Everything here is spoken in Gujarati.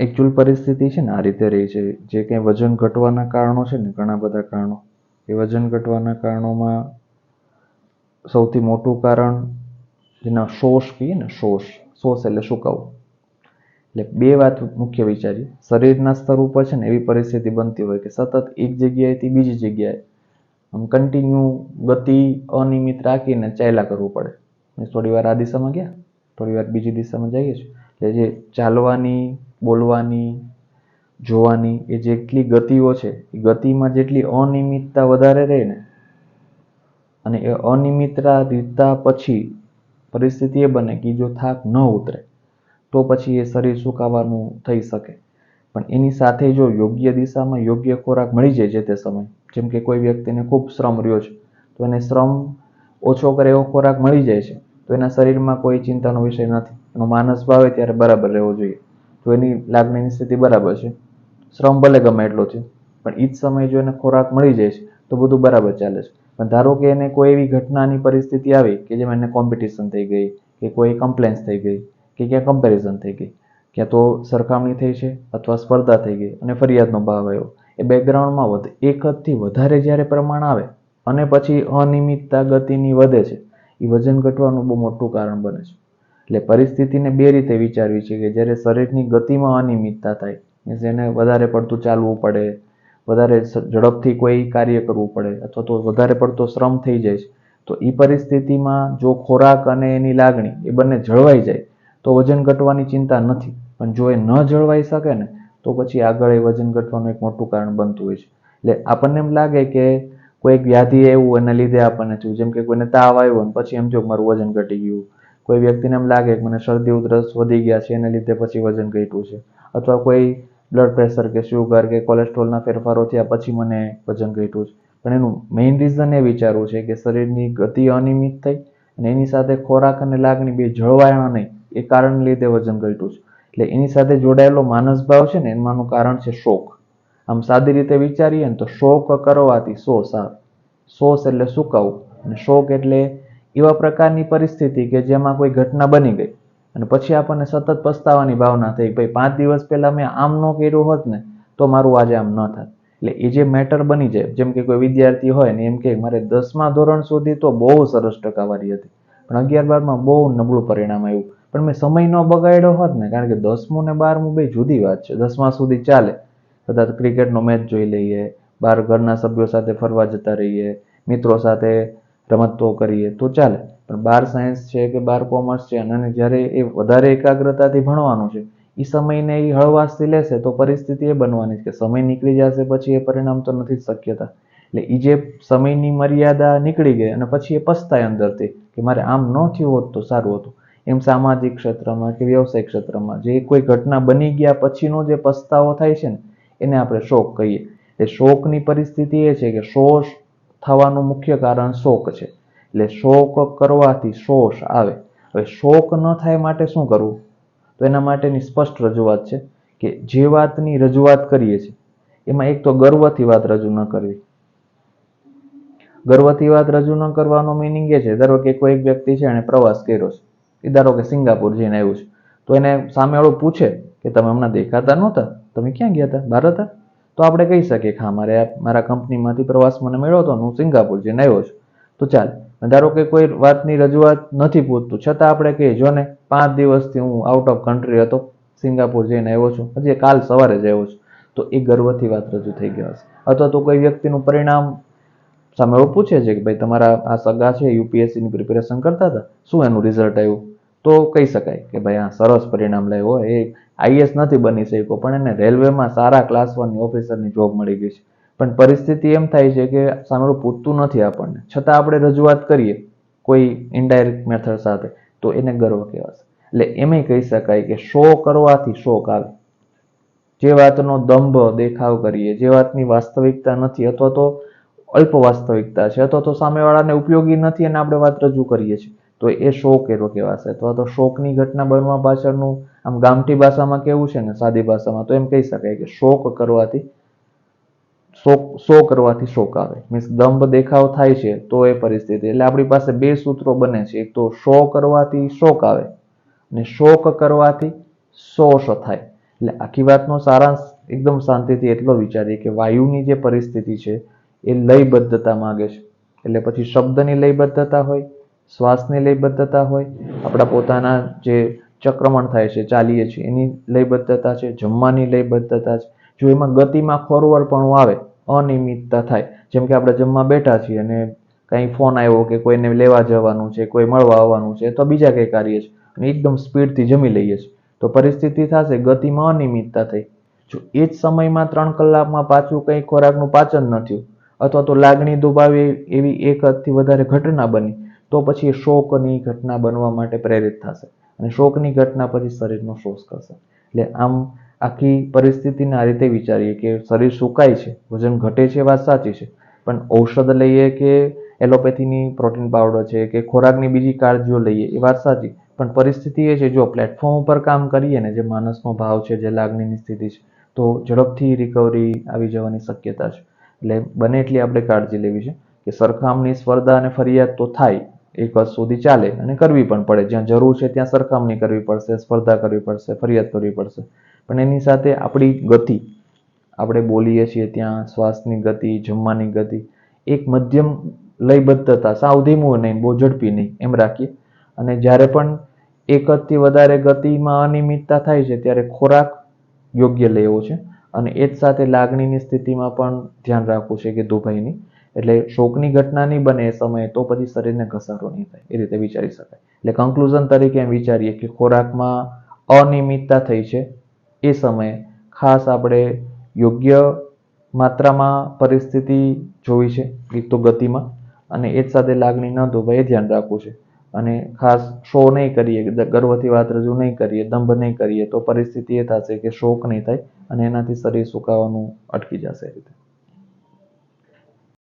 એકચ્યુઅલ પરિસ્થિતિ છે ને આ રીતે રહી છે. જે કંઈ વજન ઘટવાના કારણો છે ને ઘણા બધા કારણો. એ વજન ઘટવાના કારણોમાં સૌથી મોટું કારણ જેના શોષ કહીએ ને, શોષ. શોષ એટલે સુકાવું એટલે બે વાત મુખ્ય વિચારી શરીરના સ્તર ઉપર છે ને એવી પરિસ્થિતિ બનતી હોય કે સતત એક જગ્યાએથી બીજી જગ્યાએ આમ કન્ટિન્યુ ગતિ અનિયમિત રાખીને ચાલ્યા કરવું પડે. થોડી વાર આ દિશામાં ગયા થોડી વાર બીજી દિશામાં જઈએ છીએ. એટલે જે ચાલવાની બોલવાની, જોવાની એ જેટલી ગતિઓ છે, એ ગતિમાં જેટલી અનિયમિતતા વધારે રહે ને, અને એ અનિયમિતતા રીતતા પછી પરિસ્થિતિ એ બને કે જો થાક ન ઉતરે, તો પછી એ શરીર સુકાવાનું થઈ શકે. પણ એની સાથે જો યોગ્ય દિશામાં યોગ્ય ખોરાક મળી જાય છે તે સમય, જેમ કે કોઈ વ્યક્તિને ખૂબ શ્રમ રહ્યો છે, તો એને શ્રમ ઓછો કરે એવો ખોરાક મળી જાય છે, તો એના શરીરમાં કોઈ ચિંતાનો વિષય નથી. એનો માનસ ભાવે ત્યારે બરાબર રહેવો જોઈએ. તો એની લાગણીની સ્થિતિ બરાબર છે. શ્રમ ભલે ગમે એટલો છે, પણ એ જ સમયે જો એને ખોરાક મળી જાય છે, તો બધું બરાબર ચાલે છે. પણ ધારો કે એને કોઈ એવી ઘટનાની પરિસ્થિતિ આવી કે જેમાં એને કોમ્પિટિશન થઈ ગઈ, કે કોઈ કમ્પ્લેન્સ થઈ ગઈ, કે ક્યાં કમ્પેરિઝન થઈ ગઈ, ક્યાં તો સરખામણી થઈ છે અથવા સ્પર્ધા થઈ ગઈ અને ફરિયાદનો ભાવ આવ્યો. એ બેકગ્રાઉન્ડમાં વધ. એક હદથી વધારે જ્યારે પ્રમાણ આવે અને પછી અનિયમિતતા ગતિની વધે છે એ વજન ઘટવાનું બહુ મોટું કારણ બને છે. એટલે પરિસ્થિતિને બે રીતે વિચારવી છે કે જ્યારે શરીરની ગતિમાં અનિયમિતતા થાય, મીન્સ એને વધારે પડતું ચાલવું પડે, વધારે ઝડપથી કોઈ કાર્ય કરવું પડે અથવા તો વધારે પડતો શ્રમ થઈ જાય છે, તો એ પરિસ્થિતિમાં જો ખોરાક અને એની લાગણી એ બંને જળવાઈ જાય, તો વજન ઘટવાની ચિંતા નથી. પણ જો એ ન જળવાઈ શકે ને, તો પછી આગળ એ વજન ઘટવાનું એક મોટું કારણ બનતું હોય છે. એટલે આપણને એમ લાગે કે કોઈક વ્યાધિ એવું એના લીધે આપણને થયું, જેમ કે કોઈને તાવ આવ્યો ને પછી એમ જો મારું વજન ઘટી ગયું કોઈ વ્યક્તિને એમ લાગે કે મને શરદી ઉધરસ વધી ગયા છે, એને લીધે પછી વજન ઘટ્યું છે. અથવા કોઈ બ્લડ પ્રેશર કે શુગર કે કોલેસ્ટ્રોલના ફેરફારો થયા પછી મને વજન ઘટ્યું છે. પણ એનું મેઇન રીઝન એ વિચારવું છે કે શરીરની ગતિ અનિયમિત થઈ અને એની સાથે ખોરાક અને લાગણી બે જળવાયા નહીં. એ કારણને લીધે વજન ઘટ્યું છે. એટલે એની સાથે જોડાયેલો માનસ ભાવ છે ને, એમાંનું કારણ છે શોક. આમ સાદી રીતે વિચારીએ ને તો શોક કરવાથી સો આવે સોસ એટલે સુકાવું અને શોક એટલે એવા પ્રકારની પરિસ્થિતિ કે જેમાં કોઈ ઘટના બની ગઈ. અને પછી આપણને સતત પસ્તાવાની ભાવના થઈ ભાઈ પાંચ દિવસ પહેલાં મેં આમ ન કર્યું હોત ને, તો મારું આજે આમ ન થાત. એટલે એ જે મેટર બની જાય, જેમ કે કોઈ વિદ્યાર્થી હોય ને એમ કે મારે દસમા ધોરણ સુધી તો બહુ સરસ ટકાવારી હતી. પણ અગિયાર બારમાં બહુ નબળું પરિણામ આવ્યું. પણ મેં સમય ન બગાડ્યો હોત ને, કારણ કે દસમું ને બારમું બે જુદી વાત છે. દસમા સુધી ચાલે. કદાચ ક્રિકેટનો મેચ જોઈ લઈએ બહાર ઘરના સભ્યો સાથે ફરવા જતા રહીએ, મિત્રો સાથે રમતો કરીએ તો ચાલે. પણ બાર સાયન્સ છે કે બાર કોમર્સ છે, અને જ્યારે એ વધારે એકાગ્રતાથી ભણવાનું છે એ સમયને એ હળવાશથી લેશે તો પરિસ્થિતિ એ બનવાની છે કે સમય નીકળી જશે પછી એ પરિણામ તો નથી જ શક્યતા. એટલે એ જે સમયની મર્યાદા નીકળી ગઈ અને પછી એ પસ્તાય અંદરથી કે મારે આમ ન થયું હોત તો સારું હતું. એમ સામાજિક ક્ષેત્રમાં કે વ્યવસાયિક ક્ષેત્રમાં જે કોઈ ઘટના બની ગયા પછીનો જે પસ્તાવો થાય છે ને, એને આપણે શોક કહીએ. એ શોકની પરિસ્થિતિ એ છે કે શોષ થવાનું મુખ્ય કારણ શોક છે. એટલે શોક કરવાથી શોષ આવે. હવે શોક ન થાય માટે શું કરવું? તો એના માટેની સ્પષ્ટ રજૂઆત છે કે જે વાતની રજૂઆત કરીએ છીએ, એમાં એક તો ગર્વથી વાત રજૂ ન કરવી. ગર્વથી વાત રજૂ ન કરવાનો મિનિંગ એ છે. ધારો કે કોઈ એક વ્યક્તિ છે, એણે પ્રવાસ કર્યો છે. એ ધારો કે સિંગાપુર જઈને આવ્યું છે. તો એને સામેવાળો પૂછે કે તમે હમણાં દેખાતા નહોતા? તમે ક્યાં ગયા હતા? બહાર હતા? તો આપણે કહી શકીએ કે હા, મારે મારા કંપનીમાંથી પ્રવાસ મને મળ્યો હતો હું સિંગાપુર જઈને આવ્યો છું. તો ચાલ ધારો કે કોઈ વાતની રજૂઆત નથી પૂછતું છતાં આપણે કહીએ, જો ને પાંચ દિવસથી હું આઉટ ઓફ કન્ટ્રી હતો, સિંગાપુર જઈને આવ્યો છું, હજી કાલ સવારે જ આવ્યો છું, તો એ ગર્વથી વાત રજૂ થઈ ગઈ હશે. અથવા તો કોઈ વ્યક્તિનું પરિણામ સામે પૂછે છે કે ભાઈ, તમારા આ સગા છે યુપીએસસીની પ્રિપેરેશન કરતા હતા, શું એનું રિઝલ્ટ આવ્યું? તો કહી શકાય કે ભાઈ આ સરસ પરિણામ લાવ્યો એ આઈએસ નથી બની શક્યો, પણ એને રેલવેમાં સારા ક્લાસ વનની ઓફિસરની જોબ મળી ગઈ છે. પણ પરિસ્થિતિ એમ થાય છે કે સામેનું પૂછતું નથી આપણને. છતાં આપણે રજૂઆત કરીએ કોઈ ઇનડાયરેક્ટ મેથડ સાથે, તો એને ગર્વ કહેવાશે. એટલે એમ કહી શકાય કે શો કરવાથી શોક આવે. જે વાતનો દંભ દેખાવ કરીએ, જે વાતની વાસ્તવિકતા નથી, અથવા તો અલ્પ વાસ્તવિકતા છે, અથવા તો સામેવાળાને ઉપયોગી નથી, અને આપણે વાત રજૂ કરીએ છીએ. તો એ શોક એરો કહેવાશે. અથવા તો શોકની ઘટના બનવા પાછળનું આમ ગામઠી ભાષામાં કેવું છે ને, સાદી ભાષામાં, તો એમ કહી શકાય કે શોક કરવાથી, શોક, શો કરવાથી શોક આવે. મીન્સ દંભ દેખાવ થાય છે તો એ પરિસ્થિતિ. એટલે આપણી પાસે બે સૂત્રો બને છે. એક તો શો કરવાથી શોક આવે અને શોક કરવાથી શોષ થાય. એટલે આખી વાતનો સારાંશ એકદમ શાંતિથી એટલો વિચારીએ કે વાયુની જે પરિસ્થિતિ છે એ લયબદ્ધતા માગે છે. એટલે પછી શબ્દની લયબદ્ધતા હોય શ્વાસની લયબદ્ધતા હોય, આપણા પોતાના જે ચક્રમણ થાય છે, ચાલીએ છીએ, એની લયબદ્ધતા છે, જમવાની લયબદ્ધતા છે. જો એમાં ગતિમાં ખોરવરપણું આવે, અનિયમિતતા થાય, જેમ કે આપણે જમવા બેઠા છીએ અને કંઈ ફોન આવ્યો કે કોઈને લેવા જવાનું છે, કોઈ મળવા આવવાનું છે, તો બીજા કંઈ કાર્ય છે. અને એકદમ સ્પીડથી જમી લઈએ છીએ. તો પરિસ્થિતિ થશે, ગતિમાં અનિયમિતતા થઈ. જો એ જ સમયમાં ત્રણ કલાકમાં પાછું કંઈ ખોરાકનું પાચન ન થયું, અથવા તો લાગણી દુભાવી એવી એક હદથી વધારે ઘટના બની તો પછી શોકની ઘટના બનવા માટે પ્રેરિત થશે અને શોકની ઘટના પછી શરીરનો શોષ કરશે. એટલે આમ આખી પરિસ્થિતિને આ રીતે વિચારીએ કે શરીર સુકાય છે, વજન ઘટે છે વાત સાચી છે, પણ ઔષધ લઈએ કે એલોપેથીની પ્રોટીન પાવડર છે કે ખોરાકની બીજી કાળજીઓ લઈએ એ વાત સાચી, પણ પરિસ્થિતિ એ છે જો પ્લેટફોર્મ ઉપર કામ કરીએ ને જે માનસનો ભાવ છે, જે લાગણીની સ્થિતિ છે, તો ઝડપથી રિકવરી આવી જવાની શક્યતા છે. એટલે બને એટલી આપણે કાળજી લેવી છે કે સરખામણી સ્પર્ધા અને ફરિયાદ તો થાય એક હદ સુધી ચાલે અને કરવી પણ પડે. જ્યાં જરૂર છે ત્યાં સરખામણી કરવી પડશે, સ્પર્ધા કરવી પડશે, ફરિયાદ કરવી પડશે. પણ એની સાથે આપણી ગતિ, આપણે બોલીએ છીએ ત્યાં શ્વાસની ગતિ, જમવાની ગતિ, એક મધ્યમ લયબદ્ધતા સાવ ધીમું નહીં બહુ ઝડપી નહીં, એમ રાખીએ. અને જ્યારે પણ એક હદથી વધારે ગતિમાં અનિયમિતતા થાય છે, ત્યારે ખોરાક યોગ્ય લેવો છે. અને એ જ સાથે લાગણીની સ્થિતિમાં પણ ધ્યાન રાખવું છે કે દુભાઈની. એટલે શોકની ઘટના નહીં બને એ સમયે, તો પછી શરીરને ઘસારો નહીં થાય, એ રીતે વિચારી શકાય. એટલે કન્ક્લુઝન તરીકે એમ વિચારીએ કે ખોરાકમાં અનિયમિતતા થઈ છે. એ સમયે ખાસ આપણે યોગ્ય માત્રામાં પરિસ્થિતિ જોવી છે એક તો ગતિમાં. અને એ જ સાથે લાગણી ન ધોવાય, એ ધ્યાન રાખવું છે. અને ખાસ શો નહીં કરીએ ગર્વથી વાત રજૂ નહીં કરીએ, દંભ નહીં કરીએ, તો પરિસ્થિતિ એ થશે કે શોક નહીં થાય અને એનાથી શરીર સુકાવાનું અટકી જશે એ રીતે.